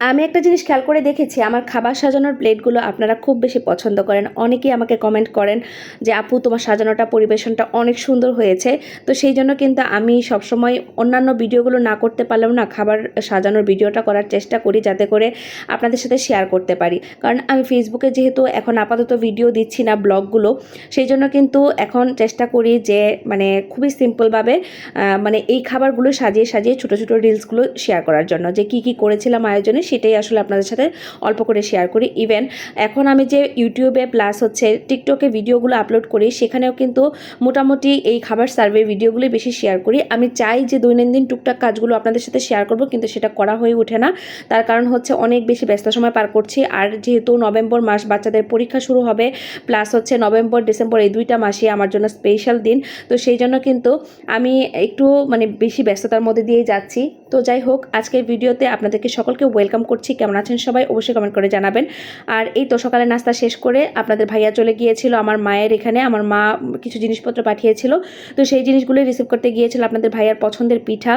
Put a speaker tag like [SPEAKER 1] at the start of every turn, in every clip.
[SPEAKER 1] আমি একটা জিনিস খেয়াল করে দেখেছি, আমার খাবার সাজানোর প্লেটগুলো আপনারা খুব বেশি পছন্দ করেন। অনেকেই আমাকে কমেন্ট করেন যে, আপু, তোমার সাজানোটা, পরিবেশনটা অনেক সুন্দর হয়েছে। তো সেই জন্য কিন্তু আমি সবসময় অন্যান্য ভিডিওগুলো না করতে পারলেও না, খাবার সাজানোর ভিডিওটা করার চেষ্টা করি যাতে করে আপনাদের সাথে শেয়ার করতে পারি। কারণ আমি ফেসবুকে যেহেতু এখন আপাতত ভিডিও দিচ্ছি না ব্লগগুলো, সেই জন্য কিন্তু এখন চেষ্টা করি যে মানে খুবই সিম্পলভাবে মানে এই খাবারগুলো সাজিয়ে সাজিয়ে ছোটো ছোটো রিলসগুলো শেয়ার করার জন্য যে, কি কি করেছিলাম আয়োজনে সেটাই আসলে আপনাদের সাথে অল্প করে শেয়ার করি। ইভেন এখন আমি যে ইউটিউবে প্লাস হচ্ছে টিকটকে ভিডিওগুলো আপলোড করি, সেখানেও কিন্তু মোটামুটি এই খাবার সার্ভে ভিডিওগুলোই বেশি শেয়ার করি। আমি চাই যে দৈনন্দিন টুকটাক কাজগুলো আপনাদের সাথে শেয়ার করব, কিন্তু সেটা করা হয়ে ওঠে না। তার কারণ হচ্ছে অনেক বেশি ব্যস্ত সময় পার করছি। আর যেহেতু নভেম্বর মাস বাচ্চাদের পরীক্ষা শুরু হবে প্লাস হচ্ছে নভেম্বর, ডিসেম্বর এই দুইটা মাসই আমার জন্য স্পেশাল দিন। তো সেই জন্য কিন্তু আমি একটু মানে বেশি ব্যস্ততার মধ্যে দিয়েই যাচ্ছি। তো যাই হোক, আজকের ভিডিওতে আপনাদেরকে সকলকে ওয়েলকাম করছি। কেমন আছেন সবাই? অবশ্যই কমেন্ট করে জানাবেন। আর এই তো সকালে নাস্তা শেষ করে আপনাদের ভাইয়া চলে গিয়েছিল আমার মায়ের এখানে। আমার মা কিছু জিনিসপত্র পাঠিয়েছিল। তো সেই জিনিসগুলোই রিসিভ করতে গিয়েছিল আপনাদের ভাইয়ার পছন্দের পিঠা।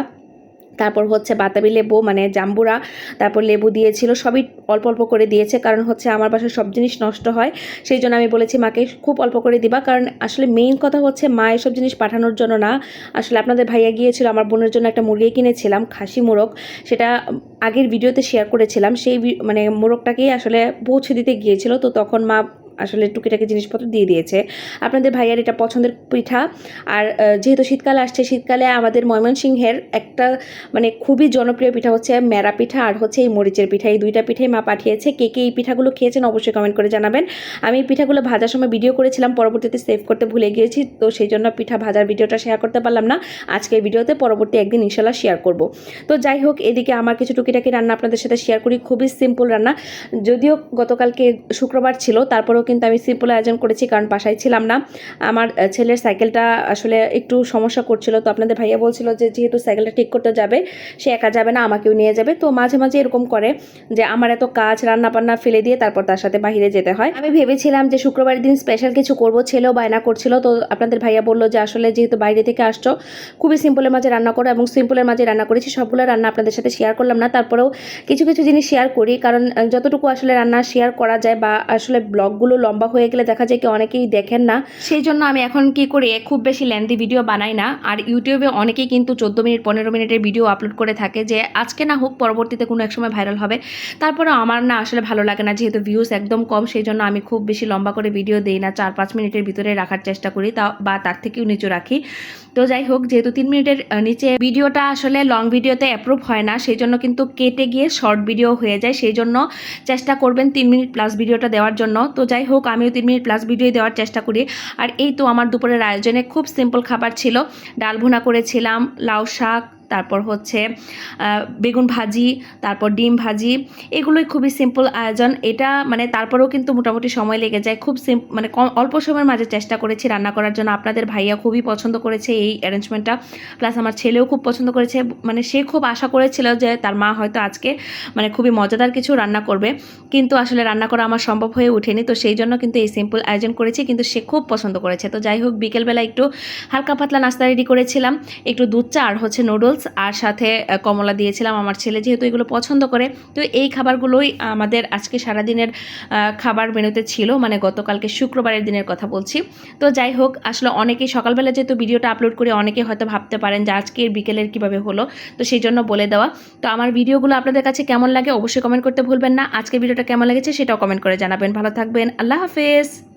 [SPEAKER 1] তারপর হচ্ছে বাতাবি লেবু মানে জাম্বুরা, তারপর লেবু দিয়েছিল, সবই অল্প অল্প করে দিয়েছে, কারণ হচ্ছে আমার বাসায় সব জিনিস নষ্ট হয়, সেই জন্য আমি বলেছি মাকে খুব অল্প করে দিবা, কারণ আসলে মেইন কথা হচ্ছে মা এসব জিনিস পাঠানোর জন্য না। আসলে আপনাদের ভাইয়া গিয়েছিল, আমার বোনের জন্য একটা মুরগি কিনেছিলাম, খাসি মোরগ, সেটা আগের ভিডিওতে শেয়ার করেছিলাম, সেই মানে মোরগটাকেই আসলে পৌঁছে দিতে গিয়েছিল, তো তখন মা আসলে টুকিটাকি জিনিসপত্র দিয়ে দিয়েছে। আপনাদের ভাইয়ার এটা পছন্দের পিঠা। আর যেহেতু শীতকাল আসছে, শীতকালে আমাদের ময়মনসিংহের একটা মানে খুবই জনপ্রিয় পিঠা হচ্ছে মেরা পিঠা আর হচ্ছে এই মরিচের পিঠা। এই দুইটা পিঠাই মা পাঠিয়েছে। কে কে এই পিঠাগুলো খেয়েছেন অবশ্যই কমেন্ট করে জানাবেন। আমি এই পিঠাগুলো ভাজার সময় ভিডিও করেছিলাম, পরবর্তীতে সেভ করতে ভুলে গিয়েছি, তো সেই জন্য পিঠা ভাজার ভিডিওটা শেয়ার করতে পারলাম না। আজকের ভিডিওতে পরবর্তী একদিন ইনশাল্লাহ শেয়ার করব। তো যাই হোক, এদিকে আমার কিছু টুকিটাকি রান্না আপনাদের সাথে শেয়ার করি। খুবই সিম্পল রান্না। যদিও গতকালকে শুক্রবার ছিল, তারপরেও কিন্তু আমি সিম্পল আয়োজন করেছি কারণ বাসায় ছিলাম না। আমার ছেলের সাইকেলটা আসলে একটু সমস্যা করছিল। তো আপনাদের ভাইয়া বলছিল যে যেহেতু সাইকেলটা ঠিক করতে যাবে, সে একা যাবে না, আমাকেও নিয়ে যাবে। তো মাঝে মাঝে এরকম করে যে আমার এত কাজ রান্না বান্না ফেলে দিয়ে তারপর তার সাথে বাহিরে যেতে হয়। আমি ভেবেছিলাম যে শুক্রবারের দিন স্পেশাল কিছু করব, ছেলেও বায়না করছিল। তো আপনাদের ভাইয়া বলল যে আসলে যেহেতু বাইরে থেকে আসছো, খুবই সিম্পলের মাঝে রান্না করো এবং সিম্পলের মাঝে রান্না করেছি। সবগুলো রান্না আপনাদের সাথে শেয়ার করলাম না। তারপরেও কিছু কিছু জিনিস শেয়ার করি। কারণ যতটুকু আসলে রান্না শেয়ার করা যায় বা আসলে ব্লগগুলো লম্বা হয়ে গেলে দেখা যায় কি অনেকেই দেখেন না। সেই জন্য আমি এখন কি করি, খুব বেশি লেন্দি ভিডিও বানাই না। আর ইউটিউবে অনেকেই কিন্তু চোদ্দ মিনিট, পনেরো মিনিটের ভিডিও আপলোড করে থাকে যে আজকে না হোক পরবর্তীতে কোনো এক সময় ভাইরাল হবে। তারপরে আমার না আসলে ভালো লাগে না, যেহেতু ভিউজ একদম কম, সেই জন্য আমি খুব বেশি লম্বা করে ভিডিও দিই না। চার পাঁচ মিনিটের ভিতরে রাখার চেষ্টা করি, তা বা তার থেকেও নিচু রাখি। তো যাই হোক, যেহেতু তিন মিনিটের নিচে ভিডিওটা আসলে লং ভিডিওতে অ্যাপ্রুভ হয় না সেই জন্য কিন্তু কেটে গিয়ে শর্ট ভিডিও হয়ে যায়। সেই জন্য চেষ্টা করবেন তিন মিনিট প্লাস ভিডিওটা দেওয়ার জন্য। তো যাই হোক, আমিও তিন মিনিট প্লাস ভিডিও দেওয়ার চেষ্টা করি। আর এই তো আমার দুপুরের আয়োজনে খুব সিম্পল খাবার ছিল। ডাল ভুনা করেছিলাম, লাউ শাক তারপর হচ্ছে বেগুন ভাজি, তারপর ডিম ভাজি, এগুলোই খুবই সিম্পল আয়োজন। এটা মানে তারপরেও কিন্তু মোটামুটি সময় লেগে যায়। খুব মানে কম, অল্প সময়ের মাঝে চেষ্টা করেছি রান্না করার জন্য। আপনাদের ভাইয়া খুবই পছন্দ করেছে এই অ্যারেঞ্জমেন্টটা প্লাস আমার ছেলেও খুব পছন্দ করেছে। মানে সে খুব আশা করেছিল যে তার মা হয়তো আজকে মানে খুবই মজাদার কিছু রান্না করবে। কিন্তু আসলে রান্না করা আমার সম্ভব হয়ে ওঠেনি। তো সেই জন্য কিন্তু এই সিম্পল আয়োজন করেছি। কিন্তু সে খুব পছন্দ করেছে। তো যাই হোক, বিকেলবেলা একটু হালকা পাতলা নাস্তা রেডি করেছিলাম। একটু দুধ চা আর হচ্ছে নুডলস নুডলস আর সাথে কমলা দিয়েছিলাম আমার ছেলে যেহেতু এগুলো পছন্দ করে। তো এই খাবারগুলোই আমাদের আজকে সারাদিনের খাবার মেনুতে ছিল মানে গতকালকে শুক্রবারের দিনের কথা বলছি। তো যাই হোক, আসলে অনেকেই সকালবেলা যেহেতু ভিডিওটা আপলোড করে অনেকে হয়তো ভাবতে পারেন যে আজকের বিকেলের কীভাবে হলো, তো সেই জন্য বলে দেওয়া। তো আমার ভিডিওগুলো আপনাদের কাছে কেমন লাগে অবশ্যই কমেন্ট করতে ভুলবেন না। আজকের ভিডিওটা কেমন লেগেছে সেটাও কমেন্ট করে জানাবেন। ভালো থাকবেন, আল্লাহ হাফেজ।